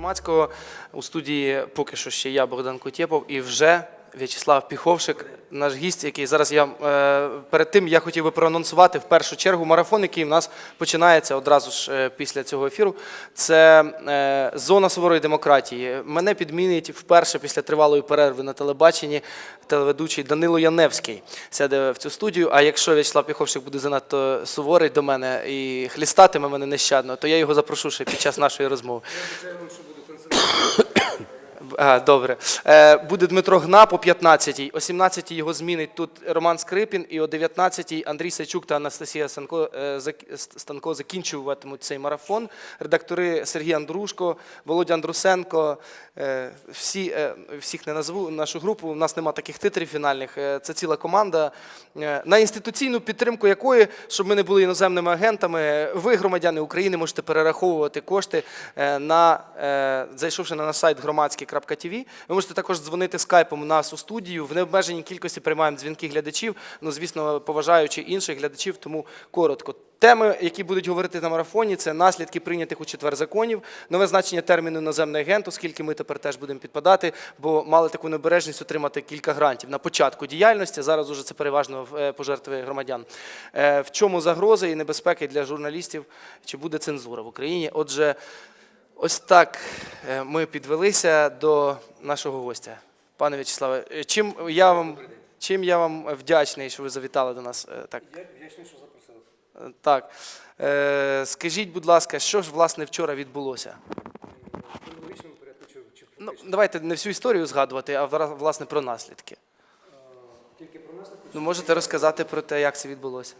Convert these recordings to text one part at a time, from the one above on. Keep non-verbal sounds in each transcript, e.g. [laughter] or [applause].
громадського. У студії поки що ще я, Богдан Кутєпов, і вже В'ячеслав Піховшик, наш гість, який зараз я е, перед тим я хотів би проанонсувати в першу чергу марафон, який в нас починається одразу ж е, після цього ефіру. Це е, зона суворої демократії. Мене підмінить вперше після тривалої перерви на телебаченні телеведучий Данило Яневський сяде в цю студію. А якщо В'ячеслав Піховшик буде занадто суворий до мене і хлістатиме мене нещадно, то я його запрошу ще під час нашої розмови. А, добре. Е, буде Дмитро Гнап о 15-й. О 17-й його змінить тут Роман Скрипін, і о 19-й Андрій Сайчук та Анастасія Санко, е, Станко закінчуватимуть цей марафон. Редактори Сергій Андрушко, Володя Андрусенко. е, Всі, е, всіх не назву нашу групу. У нас нема таких титрів фінальних. Е, Це ціла команда, е, на інституційну підтримку якої, щоб ми не були іноземними агентами, ви, громадяни України, можете перераховувати кошти е, на е, зайшовши на наш сайт громадський.тв. Ви можете також дзвонити скайпом у нас у студію. В необмеженій кількості приймаємо дзвінки глядачів. Ну, звісно, поважаючи інших глядачів, тому коротко. Теми, які будуть говорити на марафоні, це наслідки прийнятих у четвер законів, нове значення терміну іноземний агент, оскільки ми тепер теж будемо підпадати, бо мали таку необережність отримати кілька грантів на початку діяльності. Зараз уже це переважно е, пожертви громадян. Е, В чому загрози і небезпеки для журналістів? Чи буде цензура в Україні? Отже, ось так е, ми підвелися до нашого гостя. Пане В'ячеславе, е, чим я вам, чим я вам вдячний, що ви завітали до нас е, так. Я вдячний, що запросили. Так. Скажіть, будь ласка, що ж власне вчора відбулося? Ну, давайте не всю історію згадувати, а власне про наслідки. Тільки про наслідки. Ну, можете розказати про те, як це відбулося?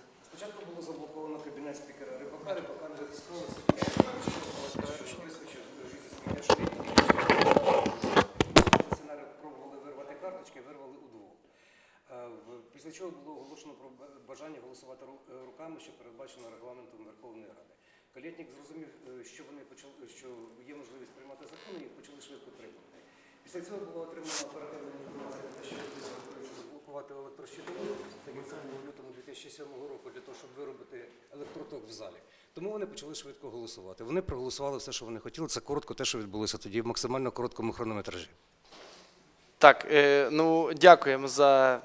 Після чого було оголошено про бажання голосувати е, руками, що передбачено регламентом Верховної Ради. Калєтнік зрозумів, е, що вони почали, що є можливість приймати закони і почали швидко приймати. Після цього було отримано оперативна інформація про те, що заблокувати електрощитову, було в лютому 2007 року, для того, щоб виробити електроток в залі. Тому вони почали швидко голосувати. Вони проголосували все, що вони хотіли. Це коротко те, що відбулося тоді в максимально короткому хронометражі. Так, е, ну дякуємо за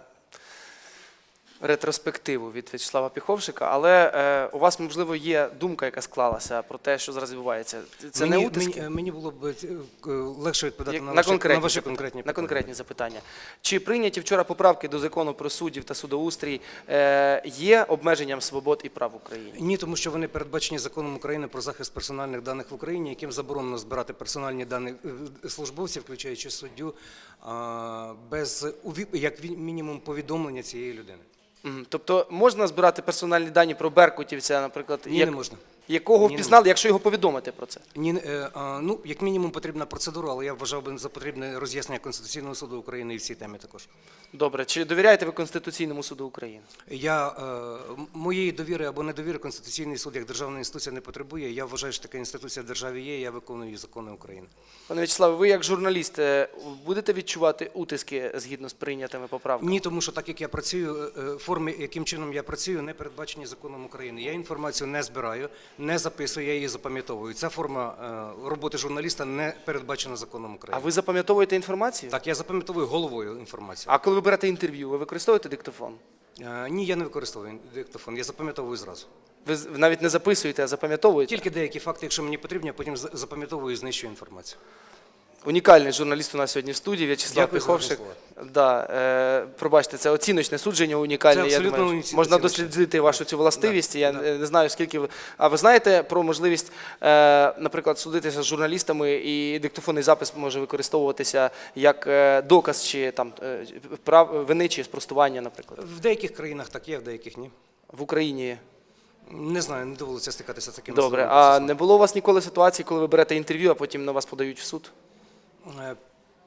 ретроспективу від В'ячеслава Піховшика, але е, у вас, можливо, є думка, яка склалася про те, що зараз відбувається. Це мені, не утиски? Мені, мені було б е, е, легше відповідати на, на, ваші, конкретні на ваші конкретні на конкретні запитання. Чи прийняті вчора поправки до закону про суддів та судоустрій е, є обмеженням свобод і прав в Україні? Ні, тому що вони передбачені законом України про захист персональних даних в Україні, яким заборонено збирати персональні дані е, службовців, включаючи суддю, без як мінімум повідомлення цієї людини. Тобто можна збирати персональні дані про Беркутівця, наприклад, Ні, як- не можна. Якого впізнали, якщо його повідомити про це? Ні, е, а, ну як мінімум потрібна процедура, але я вважав би за потрібне роз'яснення Конституційного суду України і в цій темі також. Добре, чи довіряєте ви Конституційному суду України? Я е, моєї довіри або недовіри Конституційний суд як державна інституція не потребує. Я вважаю, що така інституція в державі є. і Я виконую закони України. Пане В'ячеславе, ви як журналіст е, будете відчувати утиски згідно з прийнятими поправками? Ні, тому що так як я працюю, е, е, форми, яким чином я працюю, не передбачені законом України. Я інформацію не збираю, не записую, я її запам'ятовую. Ця форма е, роботи журналіста не передбачена законом А України. ви запам'ятовуєте інформацію? Так, я запам'ятовую головою інформацію. А коли ви берете інтерв'ю, ви використовуєте диктофон? Е, Ні, я не використовую диктофон, я запам'ятовую зразу. Ви з- навіть не записуєте, а запам'ятовуєте? Тільки деякі факти, якщо мені потрібні, я потім за- запам'ятовую і знищую інформацію. Унікальний журналіст у нас сьогодні в студії В'ячеслав Дякую за Піховшик. Да, е, пробачте, це оціночне судження унікальне. Це я абсолютно думаю, оці- можна дослідити вашу цю властивість. Да, я да. не знаю, скільки ви. А ви знаєте про можливість, е, наприклад, судитися з журналістами, і диктофонний запис може використовуватися як е, доказ чи там е, прав вини чи спростування, наприклад, В деяких країнах так є, в деяких ні. в Україні. Не знаю, не довелося стикатися з таким Добре. А не було у вас ніколи ситуації, коли ви берете інтерв'ю, а потім на вас подають в суд? Е,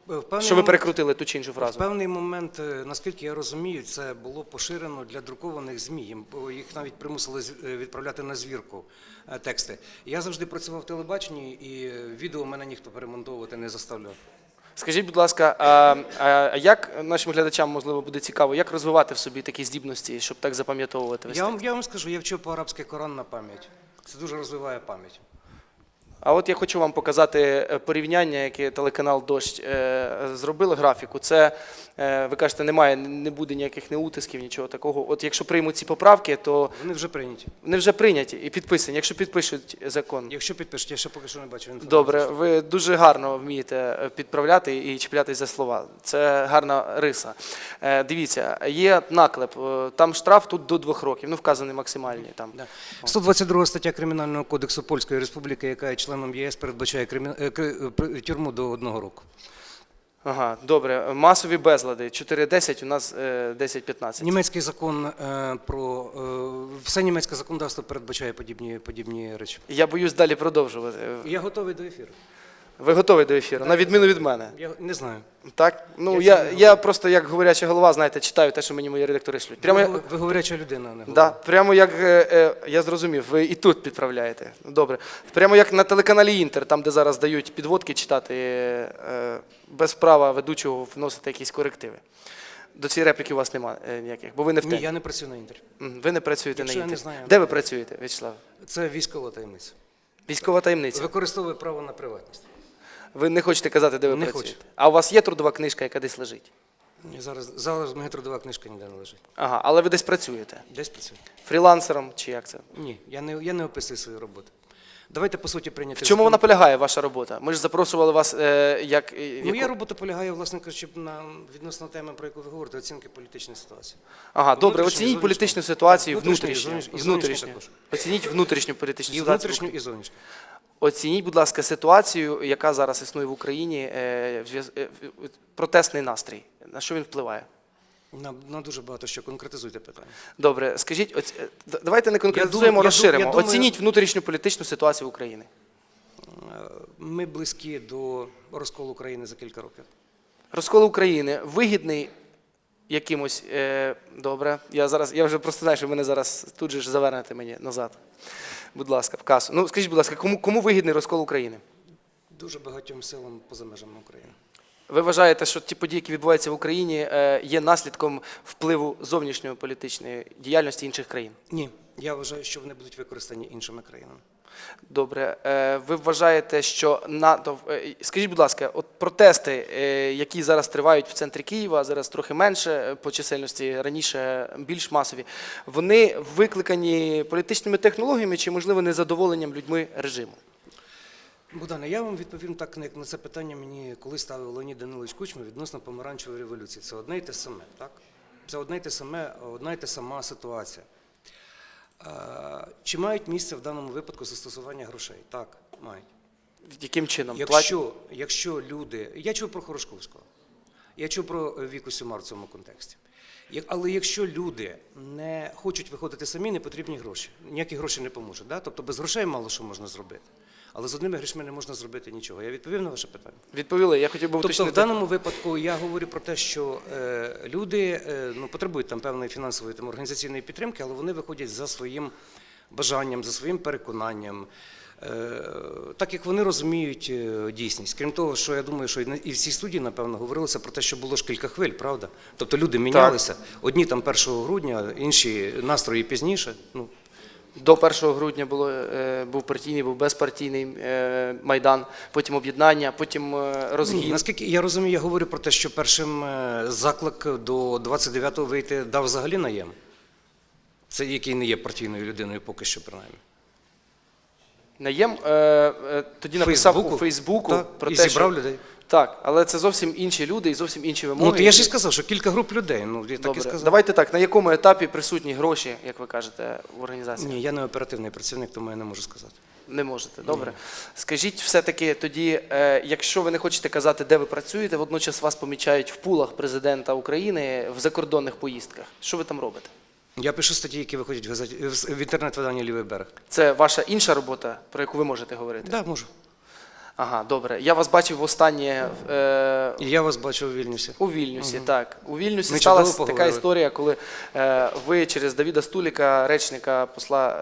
певний Що ви перекрутили ту чи іншу В фразу? певний момент, е, наскільки я розумію, це було поширено для друкованих ЗМІ. Їх навіть примусили е, відправляти на звірку е, тексти. Я завжди працював в телебаченні, і е, відео мене ніхто перемонтовувати не заставляв. Скажіть, будь ласка, а, а як нашим глядачам можливо буде цікаво, як розвивати в собі такі здібності, щоб так запам'ятовувати? Я вам, я вам скажу, я вчив по-арабськи Коран на пам'ять. Це дуже розвиває пам'ять. А от я хочу вам показати е, порівняння, яке телеканал Дощ е, зробили графіку. Це е, ви кажете, немає, не буде ніяких неутисків, нічого такого. От якщо приймуть ці поправки, то Вони вже прийняті. вони вже прийняті і підписані. Якщо підпишуть закон, Якщо підпишуть, я ще поки що не бачу інформації. добре, ви дуже гарно вмієте підправляти і чіплятись за слова. Це гарна риса. Дивіться, є наклеп. Там штраф тут до двох років. Ну вказаний максимальний там. Да. 122 стаття Кримінального кодексу Польської Республіки, яка є членом ЄС, передбачає е, е, тюрму до одного року. Ага, добре. Масові безлади 4.10, у нас е, 10.15. Німецький закон е, про е, все німецьке законодавство передбачає подібні, подібні речі. Я боюсь далі продовжувати. Я готовий до ефіру. Ви готові до ефіру? На відміну від мене. Я не знаю. Так? Ну Я я, я просто як говоряча голова, знаєте, читаю те, що мені мої редактори шлють. Прямо, ви, я- ви, ви говоряча людина, а не да, прямо як е, е, я зрозумів, ви і тут підправляєте. Добре. Прямо як на телеканалі Інтер, там, де зараз дають підводки читати, е, без права ведучого вносити якісь корективи. До цієї репліки у вас немає ніяких, бо ви не в Ні, я не працюю на інтері. М, Ви не працюєте Якщо на я не Інтер. знаю, Де ви працюєте, Вячеслав? Це військова таємниця. Військова таємниця. Використовує право на приватність. Ви не хочете казати, де ви Не працюєте. хочу. А у вас є трудова книжка, яка десь лежить? Ні, зараз, зараз моя трудова книжка ніде не лежить. Ага, але ви десь працюєте. Десь працюю. Фрілансером чи як це? Ні, я не, я не описую свою роботу. Давайте по суті прийняти. В чому вона полягає, ваша робота? Ми ж запрошували вас е, як. е, яку- Моя робота полягає, власне кажучи, на відносно теми, про яку ви говорите, оцінки політичної ситуації. Ага, добре, оцініть політичну ситуацію Внутрішню і також. Оцініть внутрішню політичну І ситуацію. внутрішню, і зовнішню. Оцініть, будь ласка, ситуацію, яка зараз існує в Україні, е, е, протестний настрій. На що він впливає? На, на дуже багато що конкретизуйте питання. Добре, скажіть, оць- е, давайте не конкретизуємо, я розширимо. я думаю- Оцініть внутрішню політичну ситуацію України. Ми близькі до розколу України за кілька років. Розкол України вигідний якимось. Е, добре. Я зараз, я вже просто знаю, що мене зараз тут же ж завернете мені назад. Будь ласка, в касу. Ну скажіть, будь ласка, кому, кому вигідний розкол України? Дуже багатьом силам поза межами України. Ви вважаєте, що ті події, які відбуваються в Україні, е, є наслідком впливу зовнішньої політичної діяльності інших країн? Ні, я вважаю, що вони будуть використані іншими країнами. Добре. Е, Ви вважаєте, що НАТО. е, Скажіть, будь ласка, от протести, е, які зараз тривають в центрі Києва, зараз трохи менше по чисельності, раніше більш масові, вони викликані політичними технологіями чи, можливо, незадоволенням людьми режиму? Богдане, я вам відповім так, як на це питання мені коли ставив Леонід Данилович Кучма відносно помаранчевої революції. Це одне й те саме, так? Це одне й те саме, одна й те сама ситуація. Чи мають місце в даному випадку застосування грошей? Так, мають. Яким чином? Якщо, якщо люди. Я чув про Хорошковського, я чув про е, Віку Сюмар в цьому контексті. Як- Але якщо люди не хочуть виходити самі, не потрібні гроші. Ніякі гроші не поможуть. Да? Тобто без грошей мало що можна зробити. Але з одними грошима не можна зробити нічого. Я відповів на ваше питання. Відповіли. Я хотів би Тобто, в уточнити. даному випадку я говорю про те, що е, люди е, ну, потребують там певної фінансової там, організаційної підтримки, але вони виходять за своїм бажанням, за своїм переконанням. е, Так як вони розуміють е, дійсність. Крім того, що я думаю, що і на- і в цій студії, напевно, говорилося про те, що було ж кілька хвиль, правда? Тобто люди мінялися. Одні там 1 грудня, інші настрої пізніше. Ну, До 1 грудня було, е, був партійний, був безпартійний е, майдан, потім об'єднання, потім е, розгін. наскільки я розумію, я говорю про те, що першим заклик до 29-го вийти дав взагалі наєм. Це який не є партійною людиною поки що, принаймні. Наєм е, е, тоді написав Фейсбуку? у Фейсбуку Так, про і те, зібрав що... людей. Так, але це зовсім інші люди і зовсім інші вимоги. Ну, от я ж і сказав, що кілька груп людей. Ну, я так і Добре. сказав. Давайте так. На якому етапі присутні гроші, як ви кажете, в організації? Ні, я не оперативний працівник, тому я не можу сказати. Не можете. Добре. Скажіть все-таки тоді, е, якщо ви не хочете казати, де ви працюєте, водночас вас помічають в пулах президента України в закордонних поїздках. Що ви там робите? Я пишу статті, які виходять в, газеті, в в інтернет-виданні Лівий берег. Це ваша інша робота, про яку ви можете говорити? Так, да, можу. Ага, добре. Я вас бачив востаннє е, І я вас бачу у Вільнюсі. у Вільнюсі. Так, у Вільнюсі Ми сталася така поговорили. історія, коли е, ви через Давіда Стуліка, речника посла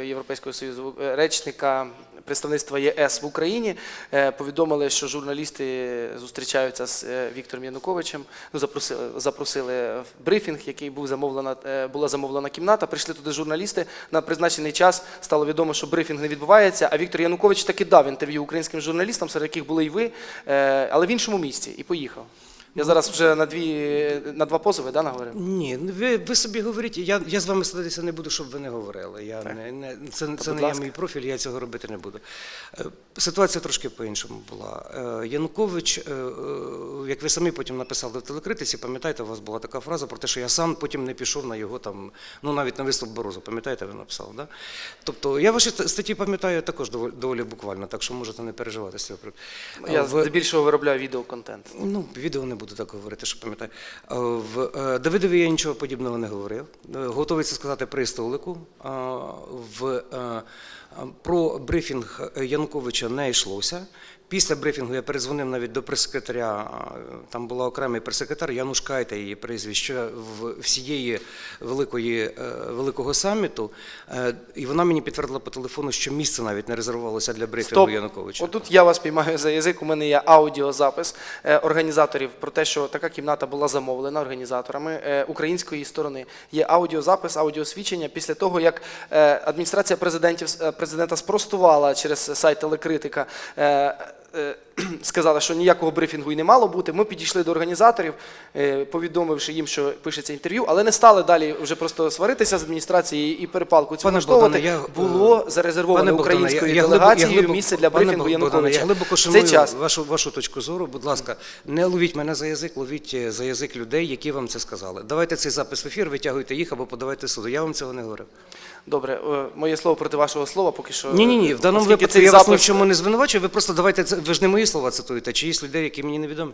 е, Європейського Союзу, е, речника представництва ЄС в Україні, е, повідомили, що журналісти зустрічаються з е, Віктором Януковичем. Ну, запросили, запросили в брифінг, який був замовлена, е, була замовлена кімната. Прийшли туди журналісти на призначений час. Стало відомо, що брифінг не відбувається. А Віктор Янукович таки дав інтерв'ю українським журналістам, серед яких були і ви, е, але в іншому місці, і поїхав. Я зараз вже на дві на два позови да, наговорив? Ні, ви, ви собі говоріть. Я, я з вами садитися не буду, щоб ви не говорили. Я не, не, це це не є мій профіль, я цього робити не буду. Е, Ситуація трошки по-іншому була. Е, Янукович, е, як ви самі потім написали в телекритиці, пам'ятаєте, у вас була така фраза про те, що я сам потім не пішов на його там, ну навіть на виступ Борозу, пам'ятаєте, ви написали, да? Тобто я ваші статті пам'ятаю також доволі, доволі буквально, так що можете не переживати з цього. Я здебільшого виробляю відеоконтент. Ну, відео не буду так говорити, що пам'ятаю. Е, В е, Давидові я нічого подібного не говорив. Е, Готовий це сказати при столику. В, про брифінг Януковича не йшлося. Після брифінгу я перезвонив навіть до прес-секретаря. Там була окремий прес-секретар Януш Кайта, її прізвище всієї великої, е, великого саміту. Е, І вона мені підтвердила по телефону, що місце навіть не резервувалося для брифінгу Стоп. Януковича. Отут я вас піймаю за язик. У мене є аудіозапис е, організаторів про те, що така кімната була замовлена організаторами української сторони. Є аудіозапис, аудіосвідчення після того, як адміністрація президентів президента спростувала через сайт телекритика. Е, [clears throat] е, що ніякого брифінгу і не мало бути. Ми підійшли до організаторів, е, повідомивши їм, що пишеться інтерв'ю, але не стали далі вже просто сваритися з адміністрацією і перепалку цю влаштовувати. Я, е, Було зарезервоване українською я- я делегацією я глибоко- місце для брифінгу Януковича. Я глибоко шаную цей час вашу, вашу точку зору. Будь ласка, не ловіть мене за язик, ловіть за язик людей, які вам це сказали. Давайте цей запис в ефір, витягуйте їх або подавайте суду. Я вам цього не говорив. Добре, е, моє слово проти вашого слова, поки що. Ні, ні, ні. В даному випадку я вас ні в чому не звинувачую. Ви просто давайте. Ви ж не мої слова цитуєте, а чиїсь людей, які мені невідомі.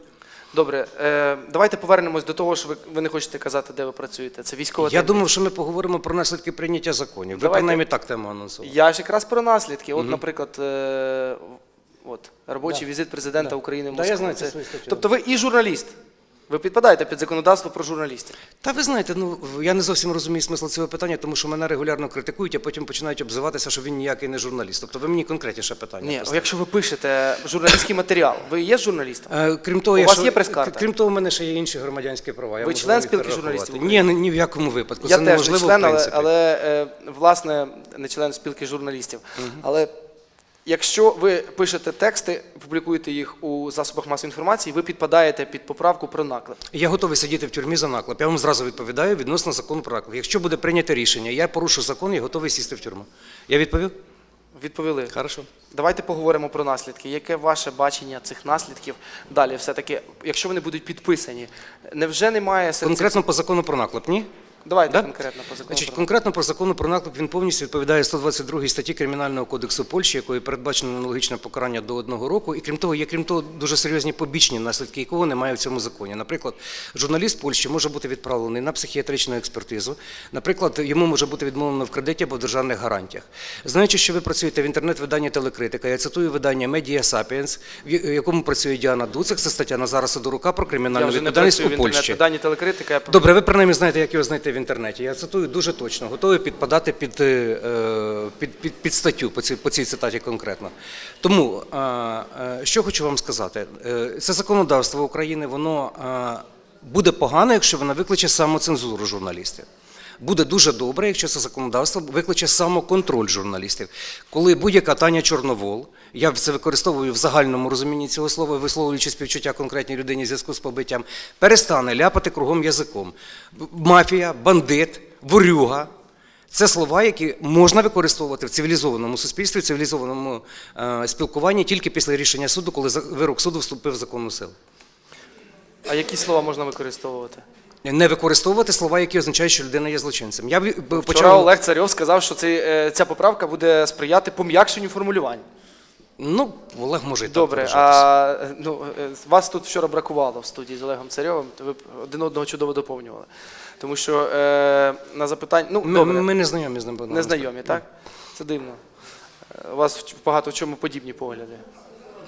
Добре, е, давайте повернемось до того, що ви, ви не хочете казати, де ви працюєте. Це військова Я таємниця. думав, що ми поговоримо про наслідки прийняття законів. Ви принаймні так тему анонсували. Я ж якраз про наслідки. От, наприклад, е, от, робочий візит президента Да. України в Да, я знаю Це-. Тобто ви і журналіст. Ви підпадаєте під законодавство про журналістів. Та ви знаєте, ну я не зовсім розумію смисл цього питання, тому що мене регулярно критикують, а потім починають обзиватися, що він ніякий не журналіст. Тобто ви мені конкретніше питання. Ні, поставте. якщо ви пишете журналістський матеріал, ви є журналістом? Е, Крім того, У я вас ще- є прес-карта? Крім того, у мене ще є інші громадянські права. Я Ви член спілки журналістів Ні, ні, ні в якому випадку. Я Це теж не член, в але, але е, власне не член спілки журналістів. Але якщо ви пишете тексти, публікуєте їх у засобах масової інформації, ви підпадаєте під поправку про наклеп. Я готовий сидіти в тюрмі за наклеп. Я вам зразу відповідаю відносно закону про наклеп. Якщо буде прийнято рішення, я порушу закон, я готовий сісти в тюрму. Я відповів? Відповіли. Хорошо. Давайте поговоримо про наслідки. Яке ваше бачення цих наслідків далі? Все-таки, якщо вони будуть підписані, невже немає серед цих- Конкретно по закону про наклеп, ні? Давайте Да? конкретно по закону. Значить, конкретно про закону про наклеп він повністю відповідає 122 статті Кримінального кодексу Польщі, якою передбачено аналогічне покарання до одного року. І крім того, є крім того дуже серйозні побічні наслідки, якого немає в цьому законі. Наприклад, журналіст Польщі може бути відправлений на психіатричну експертизу. Наприклад, йому може бути відмовлено в кредиті або в державних гарантіях. Знаючи, що ви працюєте в інтернет-виданні Телекритика, я цитую видання Media Sapiens, в якому працює Діана Дуцик, це стаття Назара Сидорука про Я кримінальну вже не відповідальність у Польщі. інтернет-виданні телекритика. Я... Добре, ви принаймні знаєте, як його знайти в інтернеті. Я цитую дуже точно, готовий підпадати під, е, під, під, під статтю по цій, по цій цитаті конкретно. Тому, е, е, що хочу вам сказати, Е, це законодавство України, воно е, буде погано, якщо воно викличе самоцензуру журналістів. Буде дуже добре, якщо це законодавство викличе самоконтроль журналістів. Коли будь-яка Таня Чорновол, я це використовую в загальному розумінні цього слова, висловлюючи співчуття конкретній людині в зв'язку з побиттям, перестане ляпати кругом язиком. Мафія, бандит, ворюга. Це слова, які можна використовувати в цивілізованому суспільстві, в цивілізованому е, спілкуванні тільки після рішення суду, коли вирок суду вступив в законну силу. А які слова можна використовувати? Не використовувати слова, які означають, що людина є злочинцем. Я Вчора почав Олег Царьов сказав, що цей, е, ця поправка буде сприяти пом'якшенню формулювань. Ну, Олег може і так Добре, а ну, е, вас тут вчора бракувало в студії з Олегом Царьовим, ви б один одного чудово доповнювали. Тому що е, на запитання. Ну, Ми, добре, ми не знайомі з ним. Не знайомі, так? Це дивно. Е, У вас багато в чому подібні погляди.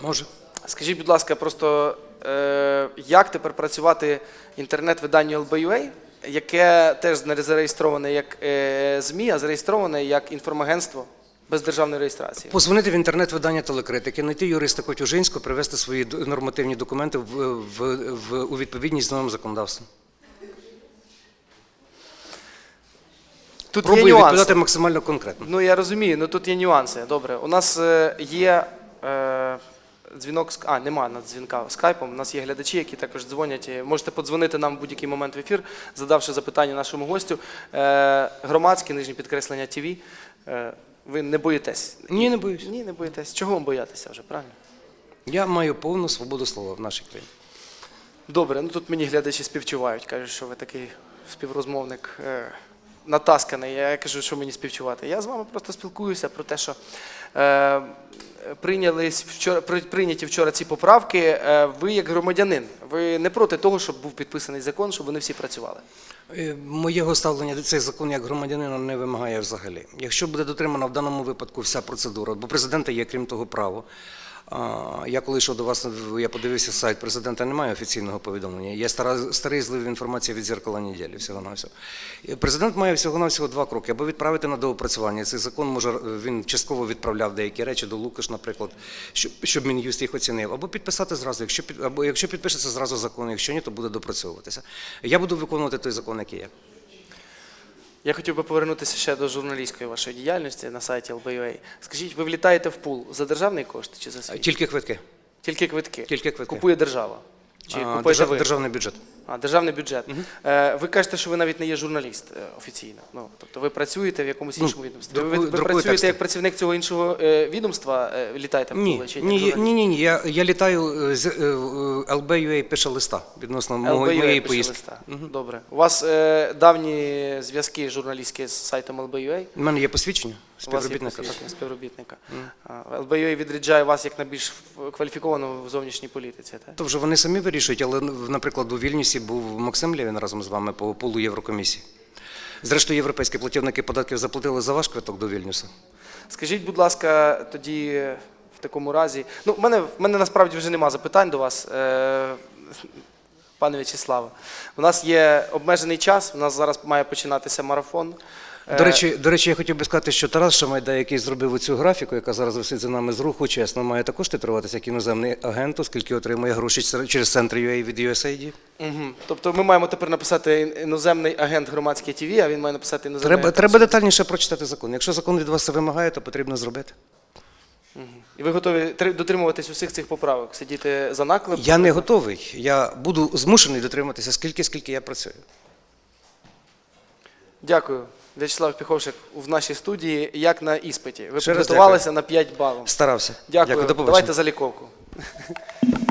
Може. Скажіть, будь ласка, просто е, як тепер працювати інтернет-виданню LBUA, яке теж не зареєстроване як е, ЗМІ, а зареєстроване як інформагентство без державної реєстрації? Позвонити в інтернет-видання телекритики, знайти юриста Котюжинського, привести свої нормативні документи в, в, в, у відповідність з новим законодавством. Тут є нюанси. відповідати максимально конкретно. Ну я розумію, ну тут є нюанси. Добре. У нас е, є е, дзвінок з а, нема на дзвінка скайпом. У нас є глядачі, які також дзвонять. Можете подзвонити нам в будь-який момент в ефір, задавши запитання нашому гостю. Е, громадське нижнє підкреслення ТВ. Е, ви не боїтесь? Ні, не боюсь. Ні, не боїтесь. Чого вам боятися вже, правильно? Я маю повну свободу слова в нашій країні. Добре, ну тут мені глядачі співчувають, кажуть, що ви такий співрозмовник е, натасканий. Я кажу, що мені співчувати. Я з вами просто спілкуюся про те, що е, прийнялись вчора, прийняті вчора ці поправки. Е, ви як громадянин, ви не проти того, щоб був підписаний закон, щоб вони всі працювали. Е, Моєго ставлення до цей закон як громадянина не вимагає взагалі. Якщо буде дотримана в даному випадку вся процедура, бо президента є крім того право. Я коли йшов до вас, я подивився сайт президента, немає офіційного повідомлення. Є стара, старий злив інформації від зеркала неділі, всього на всього. Президент має всього на всього два кроки: або відправити на доопрацювання. Цей закон може він частково відправляв деякі речі до Лукаш, наприклад, щоб, щоб Мін'юст їх оцінив, або підписати зразу. Якщо під або якщо підпишеться зразу закон, якщо ні, то буде допрацьовуватися. Я буду виконувати той закон, який є. Я хотів би повернутися ще до журналістської вашої діяльності на сайті LBUA. Скажіть, ви влітаєте в пул за державний кошт чи за свій? Тільки квитки. Тільки квитки. Тільки квитки. Купує держава. Чи А, купуєте держав- ви? державний бюджет. А, державний бюджет. Е, ви кажете, що ви навіть не є журналіст е, офіційно. Ну, тобто ви працюєте в якомусь Ну, іншому відомстві. Ви, ви, ви друкую працюєте тексти. як працівник цього іншого е, відомства, е, літаєте в Ні, поле чи ні, ні, ні, ні. Я, я літаю е, з е, е, LBUA пише листа відносно мого- LBUA моєї пише поїздки. листа. Добре. У вас е, давні зв'язки журналістські з сайтом LBUA? У мене є посвідчення співробітника. посвідчення співробітника. А, LBUA відряджає вас як найбільш кваліфікованого в зовнішній політиці. Так? То вже вони самі вирішують, але, наприклад, у Вільнюсі був Максим Лєвін разом з вами по полу Єврокомісії. Зрештою, європейські платівники податків заплатили за ваш квиток до Вільнюса. Скажіть, будь ласка, тоді в такому разі. Ну, в мене, в мене насправді вже нема запитань до вас, е, пане В'ячеславе. У нас є обмежений час, у нас зараз має починатися марафон. До речі, до речі, я хотів би сказати, що Тарас Шамайда, який зробив оцю графіку, яка зараз висить за нами з руху, чесно, має також титруватися як іноземний агент, оскільки отримує гроші через центр UA від USAID. Угу. Тобто ми маємо тепер написати іноземний агент громадське ТВ, а він має написати іноземний Треба, агент. треба детальніше прочитати закон. Якщо закон від вас це вимагає, то потрібно зробити. І ви готові дотримуватись усіх цих поправок, сидіти за наклеп? Я не готовий. Я буду змушений дотриматися скільки, скільки я працюю. Дякую. В'ячеслав Піховшик в нашій студії, як на іспиті. Ви Ще раз підготувалися на 5 балів. Старався. Дякую. до побачення. Давайте заліковку. [laughs]